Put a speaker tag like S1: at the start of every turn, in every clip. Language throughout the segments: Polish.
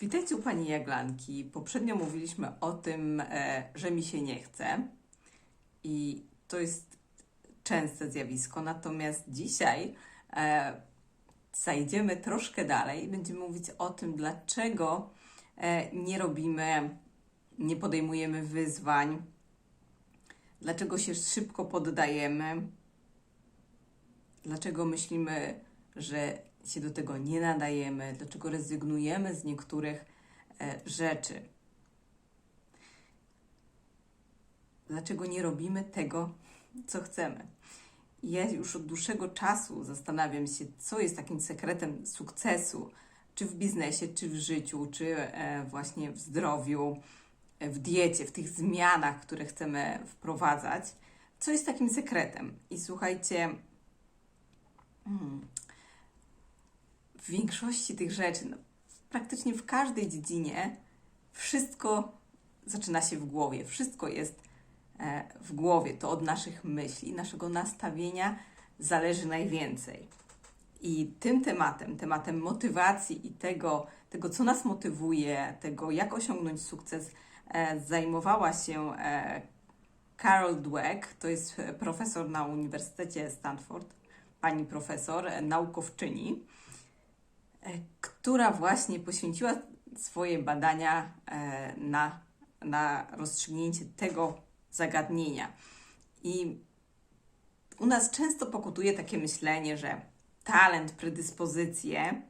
S1: Witajcie u Pani Jaglanki. Poprzednio mówiliśmy o tym, e, że mi się nie chce i to jest częste zjawisko. Natomiast dzisiaj e, zajdziemy troszkę dalej będziemy mówić o tym, dlaczego e, nie robimy, nie podejmujemy wyzwań, dlaczego się szybko poddajemy, dlaczego myślimy, że się do tego nie nadajemy, dlaczego rezygnujemy z niektórych e, rzeczy. Dlaczego nie robimy tego, co chcemy. Ja już od dłuższego czasu zastanawiam się, co jest takim sekretem sukcesu, czy w biznesie, czy w życiu, czy e, właśnie w zdrowiu, e, w diecie, w tych zmianach, które chcemy wprowadzać. Co jest takim sekretem? I słuchajcie, w większości tych rzeczy, no, praktycznie w każdej dziedzinie, wszystko zaczyna się w głowie. Wszystko jest e, w głowie. To od naszych myśli, naszego nastawienia zależy najwięcej. I tym tematem, tematem motywacji i tego, tego co nas motywuje, tego, jak osiągnąć sukces, e, zajmowała się e, Carol Dweck. To jest profesor na Uniwersytecie Stanford, pani profesor, naukowczyni która właśnie poświęciła swoje badania e, na, na rozstrzygnięcie tego zagadnienia. I u nas często pokutuje takie myślenie, że talent, predyspozycje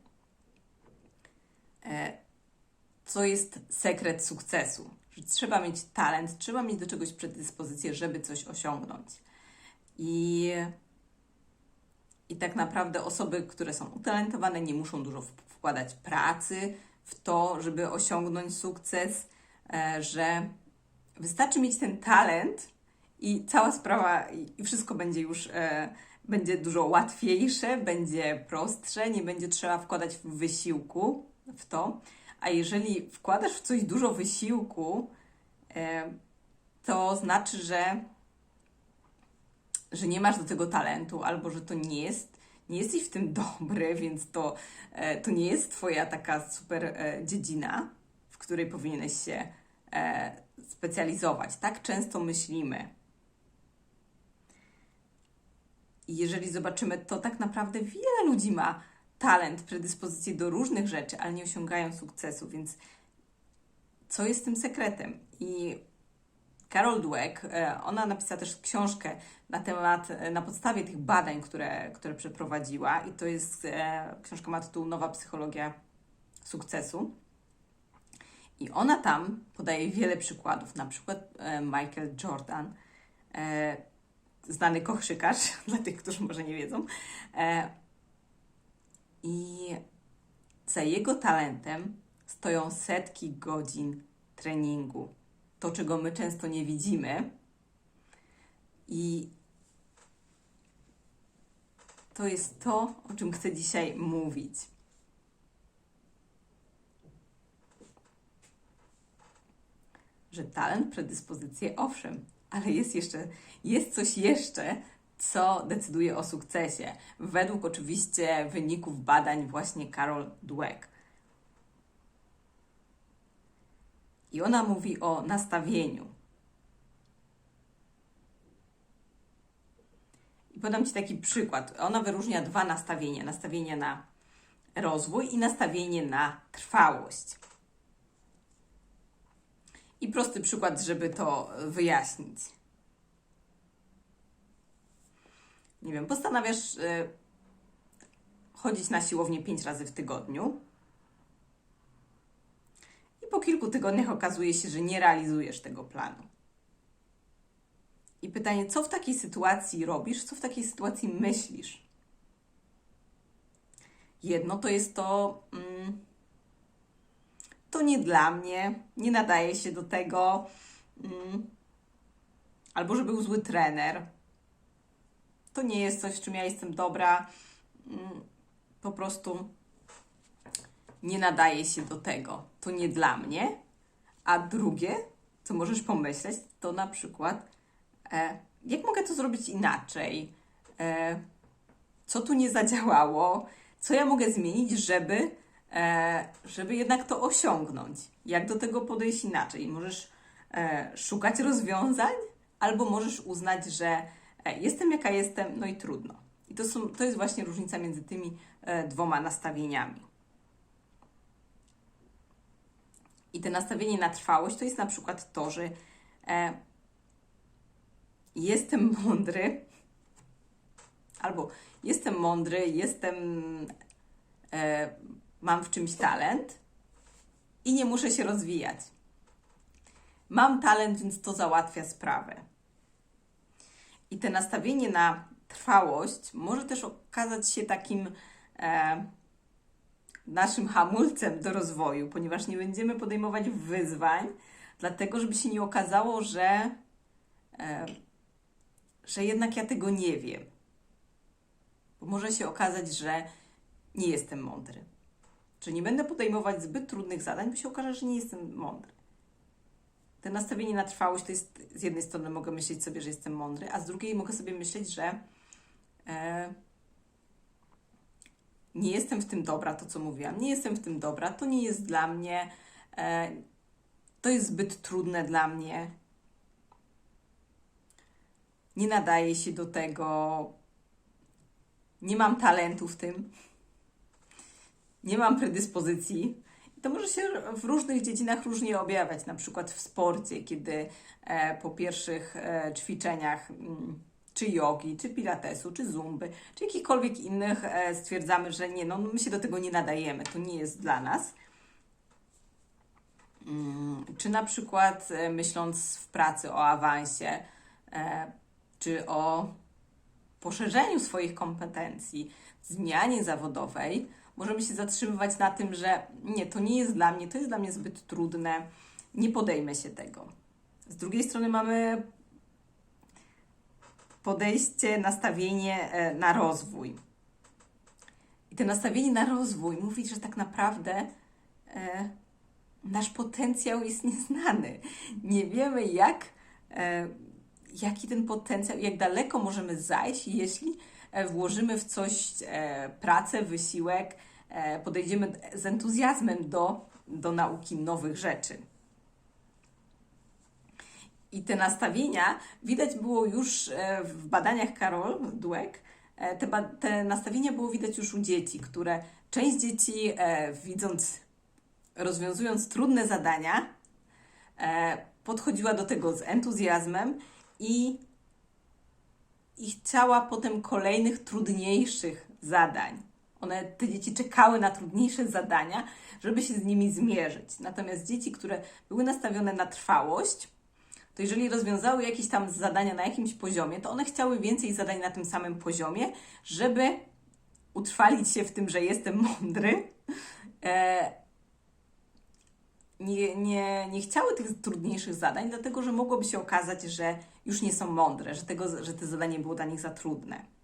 S1: e, to jest sekret sukcesu. Że trzeba mieć talent, trzeba mieć do czegoś predyspozycję, żeby coś osiągnąć. I i tak naprawdę osoby, które są utalentowane, nie muszą dużo wkładać pracy w to, żeby osiągnąć sukces, e, że wystarczy mieć ten talent i cała sprawa i i wszystko będzie już e, będzie dużo łatwiejsze, będzie prostsze, nie będzie trzeba wkładać wysiłku w to. A jeżeli wkładasz w coś dużo wysiłku, e, to znaczy, że że nie masz do tego talentu, albo że to nie jest, nie jesteś w tym dobry, więc to, e, to nie jest Twoja taka super e, dziedzina, w której powinieneś się e, specjalizować. Tak często myślimy. I jeżeli zobaczymy, to tak naprawdę wiele ludzi ma talent, predyspozycję do różnych rzeczy, ale nie osiągają sukcesu, więc co jest tym sekretem? I Carol Dweck, e, ona napisała też książkę na temat, e, na podstawie tych badań, które, które przeprowadziła i to jest, e, książka ma tytuł Nowa psychologia sukcesu. I ona tam podaje wiele przykładów, na przykład Michael Jordan, znany koszykarz, dla tych, którzy może nie wiedzą. I za jego talentem stoją setki godzin treningu to, czego my często nie widzimy. I to jest to, o czym chcę dzisiaj mówić. Że talent, predyspozycje, owszem, ale jest jeszcze, jest coś jeszcze, co decyduje o sukcesie. Według oczywiście wyników badań właśnie Carol Dweck. I ona mówi o nastawieniu. I podam Ci taki przykład. Ona wyróżnia dwa nastawienia: nastawienie na rozwój i nastawienie na trwałość. I prosty przykład, żeby to wyjaśnić. Nie wiem, postanawiasz y, chodzić na siłownię pięć razy w tygodniu. Po kilku tygodniach okazuje się, że nie realizujesz tego planu. I pytanie, co w takiej sytuacji robisz, co w takiej sytuacji myślisz? Jedno to jest to, mm, to nie dla mnie, nie nadaje się do tego, mm, albo że był zły trener. To nie jest coś, w czym ja jestem dobra. Mm, po prostu nie nadaje się do tego, to nie dla mnie. A drugie, co możesz pomyśleć, to na przykład, e, jak mogę to zrobić inaczej? E, co tu nie zadziałało? Co ja mogę zmienić, żeby, e, żeby jednak to osiągnąć. Jak do tego podejść inaczej? Możesz e, szukać rozwiązań, albo możesz uznać, że e, jestem jaka jestem, no i trudno. I to, są, to jest właśnie różnica między tymi e, dwoma nastawieniami. I te nastawienie na trwałość to jest na przykład to, że e, jestem mądry, albo jestem mądry, jestem, e, mam w czymś talent i nie muszę się rozwijać. Mam talent, więc to załatwia sprawę. I te nastawienie na trwałość może też okazać się takim e, naszym hamulcem do rozwoju, ponieważ nie będziemy podejmować wyzwań, dlatego żeby się nie okazało, że, e, że jednak ja tego nie wiem. Bo może się okazać, że nie jestem mądry. Że nie będę podejmować zbyt trudnych zadań, bo się okaże, że nie jestem mądry. Te nastawienie na trwałość to jest z jednej strony mogę myśleć sobie, że jestem mądry, a z drugiej mogę sobie myśleć, że e, nie jestem w tym dobra, to co mówiłam, nie jestem w tym dobra, to nie jest dla mnie, e, to jest zbyt trudne dla mnie, nie nadaje się do tego, nie mam talentu w tym, nie mam predyspozycji. To może się w różnych dziedzinach różnie objawiać, na przykład w sporcie, kiedy e, po pierwszych e, ćwiczeniach mm, czy jogi, czy pilatesu, czy zumby, czy jakichkolwiek innych e, stwierdzamy, że nie, no my się do tego nie nadajemy, to nie jest dla nas. Mm, Czy na przykład e, myśląc w pracy o awansie, e, czy o poszerzeniu swoich kompetencji, zmianie zawodowej, możemy się zatrzymywać na tym, że nie, to nie jest dla mnie, to jest dla mnie zbyt trudne, nie podejmę się tego. Z drugiej strony mamy podejście, nastawienie e, na rozwój. I to nastawienie na rozwój mówi, że tak naprawdę e, nasz potencjał jest nieznany. Nie wiemy, jak, e, jaki ten potencjał, jak daleko możemy zajść, jeśli włożymy w coś pracę, wysiłek, podejdziemy z entuzjazmem do, do nauki nowych rzeczy. I te nastawienia widać było już e, w badaniach Karol Dweck. e, Te, te nastawienia było widać już u dzieci, które część dzieci, e, widząc, rozwiązując trudne zadania, podchodziła do tego z entuzjazmem i, i chciała potem kolejnych trudniejszych zadań. One, te dzieci czekały na trudniejsze zadania, żeby się z nimi zmierzyć. Natomiast dzieci, które były nastawione na trwałość, to jeżeli rozwiązały jakieś tam zadania na jakimś poziomie, to one chciały więcej zadań na tym samym poziomie, żeby utrwalić się w tym, że jestem mądry. E, nie, nie, nie chciały tych trudniejszych zadań, dlatego że mogłoby się okazać, że już nie są mądre, że, tego, że to zadanie było dla nich za trudne.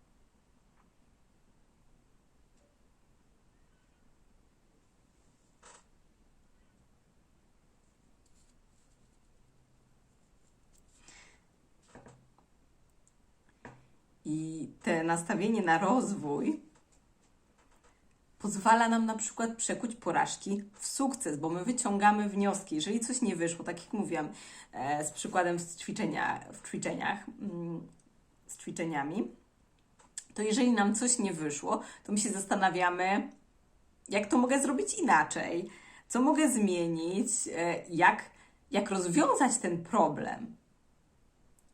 S1: I te nastawienie na rozwój pozwala nam na przykład przekuć porażki w sukces, bo my wyciągamy wnioski. Jeżeli coś nie wyszło, tak jak mówiłam e, z przykładem z ćwiczenia, w ćwiczeniach, mm, z ćwiczeniami, to jeżeli nam coś nie wyszło, to my się zastanawiamy, jak to mogę zrobić inaczej, co mogę zmienić, e, jak, jak rozwiązać ten problem.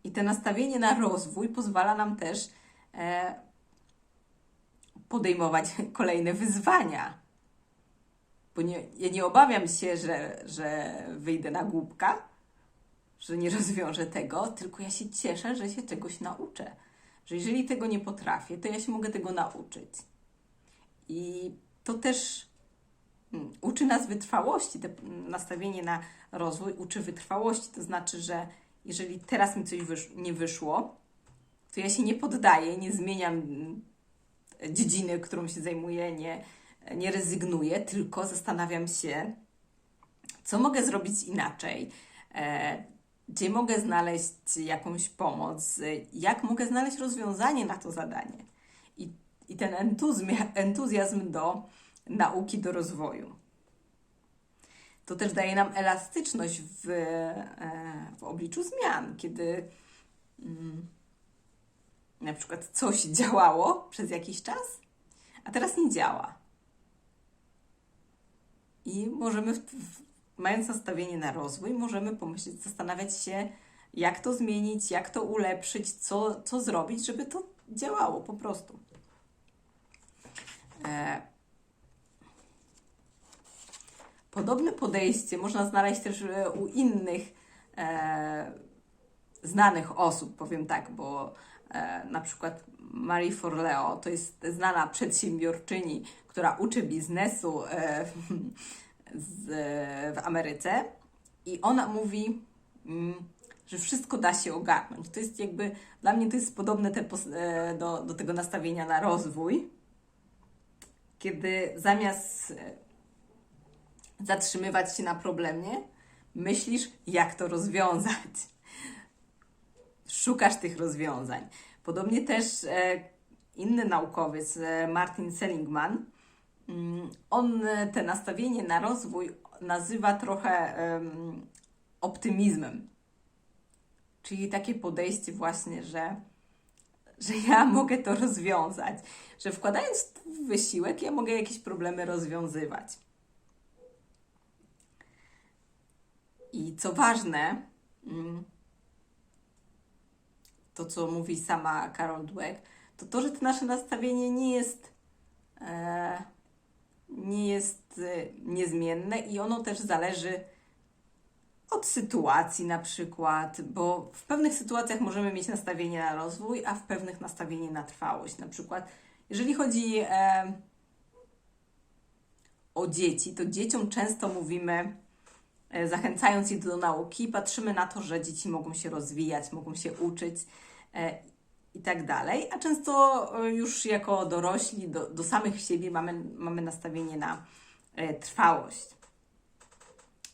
S1: I to nastawienie na rozwój pozwala nam też podejmować kolejne wyzwania. Bo nie, ja nie obawiam się, że, że wyjdę na głupka, że nie rozwiążę tego, tylko ja się cieszę, że się czegoś nauczę. Że jeżeli tego nie potrafię, to ja się mogę tego nauczyć. I to też mm, uczy nas wytrwałości. To nastawienie na rozwój uczy wytrwałości. To znaczy, że jeżeli teraz mi coś wysz nie wyszło, to ja się nie poddaję, nie zmieniam dziedziny, którą się zajmuję, nie, nie rezygnuję, tylko zastanawiam się, co mogę zrobić inaczej, e, gdzie mogę znaleźć jakąś pomoc, jak mogę znaleźć rozwiązanie na to zadanie. I, i ten entuzjazm, entuzjazm do nauki do rozwoju. To też daje nam elastyczność w, e, w obliczu zmian, kiedy mm, na przykład coś działało przez jakiś czas, a teraz nie działa. I możemy, w, w, mając nastawienie na rozwój, możemy pomyśleć, zastanawiać się, jak to zmienić, jak to ulepszyć, co, co zrobić, żeby to działało po prostu. E, Podobne podejście można znaleźć też e, u innych e, znanych osób, powiem tak, bo na przykład Marie Forleo to jest znana przedsiębiorczyni, która uczy biznesu e, w Ameryce i ona mówi, mm, że wszystko da się ogarnąć. To jest jakby, dla mnie to jest podobne te, e, do, do tego nastawienia na rozwój, kiedy zamiast zatrzymywać się na problemie, myślisz, jak to rozwiązać. Szukasz tych rozwiązań. Podobnie też e, inny naukowiec, e, Martin Seligman, mm, on e, te nastawienie na rozwój nazywa trochę optymizmem. Czyli takie podejście właśnie, że, że ja mogę to rozwiązać, że wkładając wysiłek, ja mogę jakieś problemy rozwiązywać. I co ważne, mm, to co mówi sama Carol Dweck, to to, że to nasze nastawienie nie jest, e, nie jest e, niezmienne i ono też zależy od sytuacji na przykład, bo w pewnych sytuacjach możemy mieć nastawienie na rozwój, a w pewnych nastawienie na trwałość. Na przykład, jeżeli chodzi e, o dzieci, to dzieciom często mówimy, E, zachęcając je do nauki, patrzymy na to, że dzieci mogą się rozwijać, mogą się uczyć i tak dalej, a często e, już jako dorośli do, do samych siebie mamy, mamy nastawienie na trwałość.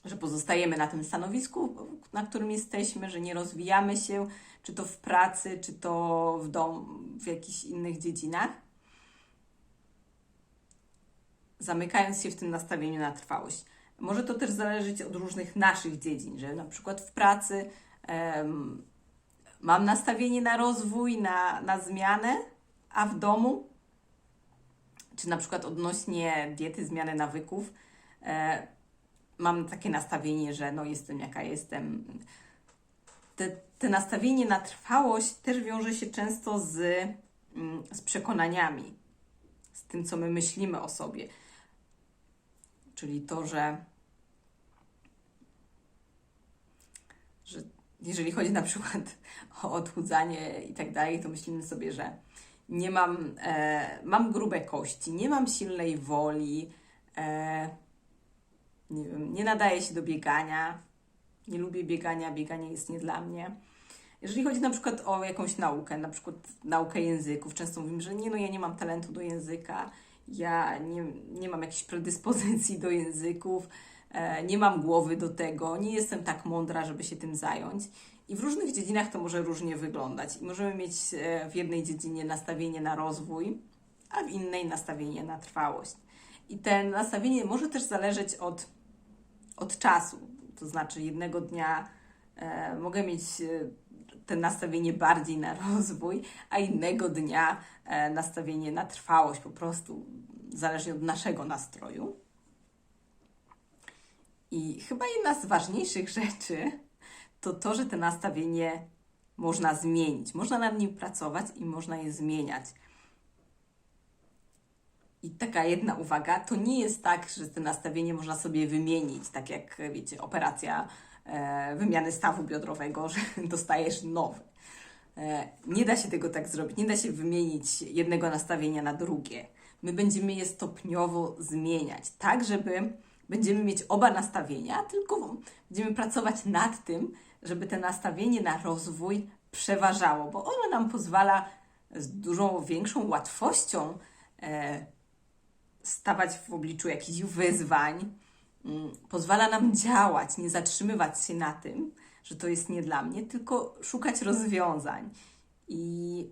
S1: Że pozostajemy na tym stanowisku, na którym jesteśmy, że nie rozwijamy się, czy to w pracy, czy to w domu, w jakichś innych dziedzinach. Zamykając się w tym nastawieniu na trwałość. Może to też zależeć od różnych naszych dziedzin, że na przykład w pracy mam nastawienie na rozwój, na, na zmianę, a w domu, czy na przykład odnośnie diety, zmiany nawyków, e, mam takie nastawienie, że no jestem jaka jestem. Te, te nastawienie na trwałość też wiąże się często z, mm, z przekonaniami, z tym, co my myślimy o sobie. Czyli to, że, że jeżeli chodzi na przykład o odchudzanie i tak dalej, to myślimy sobie, że nie mam, e, mam grube kości, nie mam silnej woli, e, nie, wiem, nie nadaję się do biegania, nie lubię biegania, bieganie jest nie dla mnie. Jeżeli chodzi na przykład o jakąś naukę, na przykład naukę języków, często mówimy, że nie, no ja nie mam talentu do języka, ja nie, nie mam jakiejś predyspozycji do języków, nie mam głowy do tego, nie jestem tak mądra, żeby się tym zająć. I w różnych dziedzinach to może różnie wyglądać. I możemy mieć e, w jednej dziedzinie nastawienie na rozwój, a w innej nastawienie na trwałość. I to nastawienie może też zależeć od, od czasu. To znaczy, jednego dnia e, mogę mieć e, te nastawienie bardziej na rozwój, a innego dnia e, nastawienie na trwałość, po prostu zależnie od naszego nastroju. I chyba jedna z ważniejszych rzeczy to to, że to nastawienie można zmienić. Można nad nim pracować i można je zmieniać. I taka jedna uwaga, to nie jest tak, że to nastawienie można sobie wymienić, tak jak wiecie, operacja e, wymiany stawu biodrowego, że dostajesz nowy. E, nie da się tego tak zrobić, nie da się wymienić jednego nastawienia na drugie. My będziemy je stopniowo zmieniać, tak żeby będziemy mieć oba nastawienia, tylko będziemy pracować nad tym, żeby to nastawienie na rozwój przeważało, bo ono nam pozwala z dużą większą łatwością e, stawać w obliczu jakichś wyzwań, mm, pozwala nam działać, nie zatrzymywać się na tym, że to jest nie dla mnie, tylko szukać rozwiązań. I,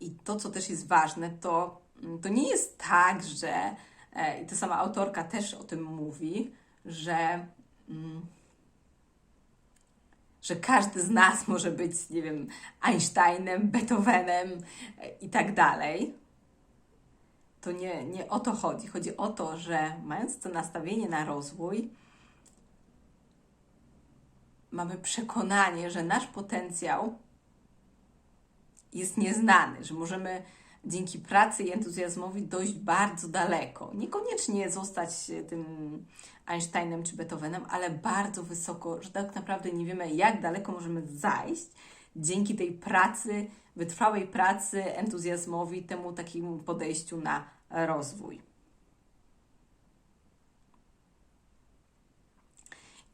S1: i to, co też jest ważne, to to nie jest tak, że e, i to sama autorka też o tym mówi, że mm, że każdy z nas może być, nie wiem, Einsteinem, Beethovenem e, i tak dalej. To nie, nie o to chodzi. Chodzi o to, że mając to nastawienie na rozwój, mamy przekonanie, że nasz potencjał jest nieznany, że możemy dzięki pracy i entuzjazmowi dojść bardzo daleko. Niekoniecznie zostać e, tym Einsteinem czy Beethovenem, ale bardzo wysoko, że tak naprawdę nie wiemy, jak daleko możemy zajść dzięki tej pracy, wytrwałej pracy, entuzjazmowi, temu takiemu podejściu na rozwój.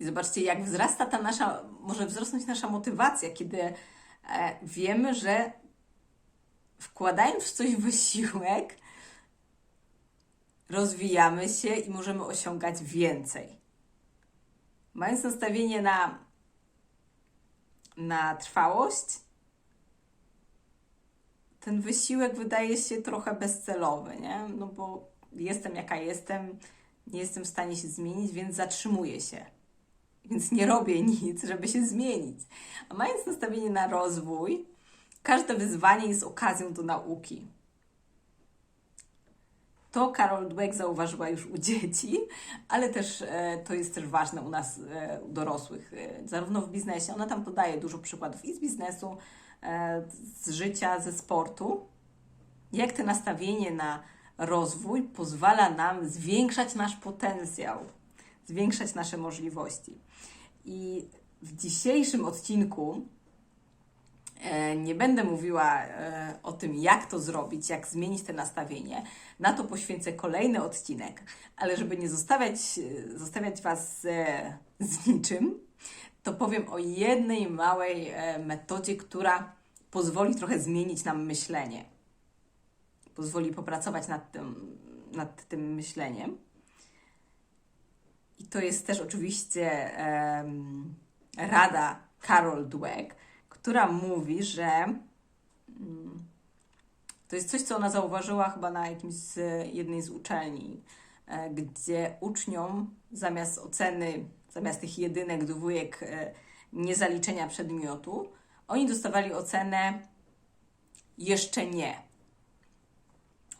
S1: I zobaczcie, jak wzrasta ta nasza, może wzrosnąć nasza motywacja, kiedy e, wiemy, że wkładając w coś wysiłek, rozwijamy się i możemy osiągać więcej. Mając nastawienie na, na trwałość, ten wysiłek wydaje się trochę bezcelowy, nie? No bo jestem jaka jestem, nie jestem w stanie się zmienić, więc zatrzymuję się. Więc nie robię nic, żeby się zmienić. A mając nastawienie na rozwój, każde wyzwanie jest okazją do nauki. To Carol Dweck zauważyła już u dzieci, ale też e, to jest też ważne u nas, e, u dorosłych, e, zarówno w biznesie. Ona tam podaje dużo przykładów i z biznesu, e, z życia, ze sportu. Jak to nastawienie na rozwój pozwala nam zwiększać nasz potencjał, zwiększać nasze możliwości. I w dzisiejszym odcinku Nie będę mówiła e, o tym, jak to zrobić, jak zmienić te nastawienie. Na to poświęcę kolejny odcinek, ale żeby nie zostawiać, e, zostawiać Was e, z niczym, to powiem o jednej małej e, metodzie, która pozwoli trochę zmienić nam myślenie. Pozwoli popracować nad tym, nad tym myśleniem. I to jest też oczywiście em, rada Carol Dweck, która mówi, że mm, to jest coś, co ona zauważyła chyba na jakimś z, jednej z uczelni, e, gdzie uczniom zamiast oceny, zamiast tych jedynek, dwójek, e, niezaliczenia przedmiotu, oni dostawali ocenę jeszcze nie.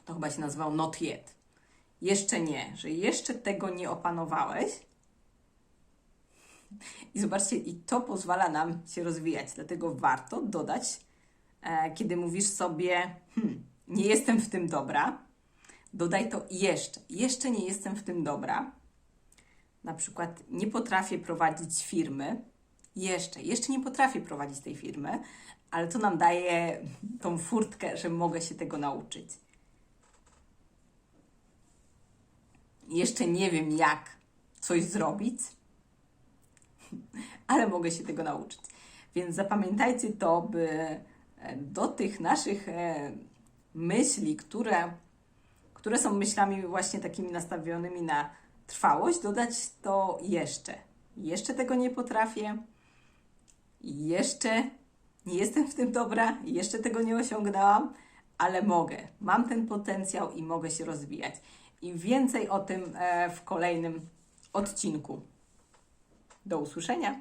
S1: To chyba się nazywał not yet. Jeszcze nie, że jeszcze tego nie opanowałeś, i zobaczcie, i to pozwala nam się rozwijać. Dlatego warto dodać, e, kiedy mówisz sobie, hmm, nie jestem w tym dobra, dodaj to jeszcze. Jeszcze nie jestem w tym dobra. Na przykład nie potrafię prowadzić firmy. Jeszcze, jeszcze nie potrafię prowadzić tej firmy, ale to nam daje tą furtkę, że mogę się tego nauczyć. Jeszcze nie wiem, jak coś zrobić, ale mogę się tego nauczyć. Więc zapamiętajcie to, by e, do tych naszych e, myśli, które, które są myślami właśnie takimi nastawionymi na trwałość, dodać to jeszcze. Jeszcze tego nie potrafię, jeszcze nie jestem w tym dobra, jeszcze tego nie osiągnęłam, ale mogę. Mam ten potencjał i mogę się rozwijać. I więcej o tym e, w kolejnym odcinku. Do usłyszenia.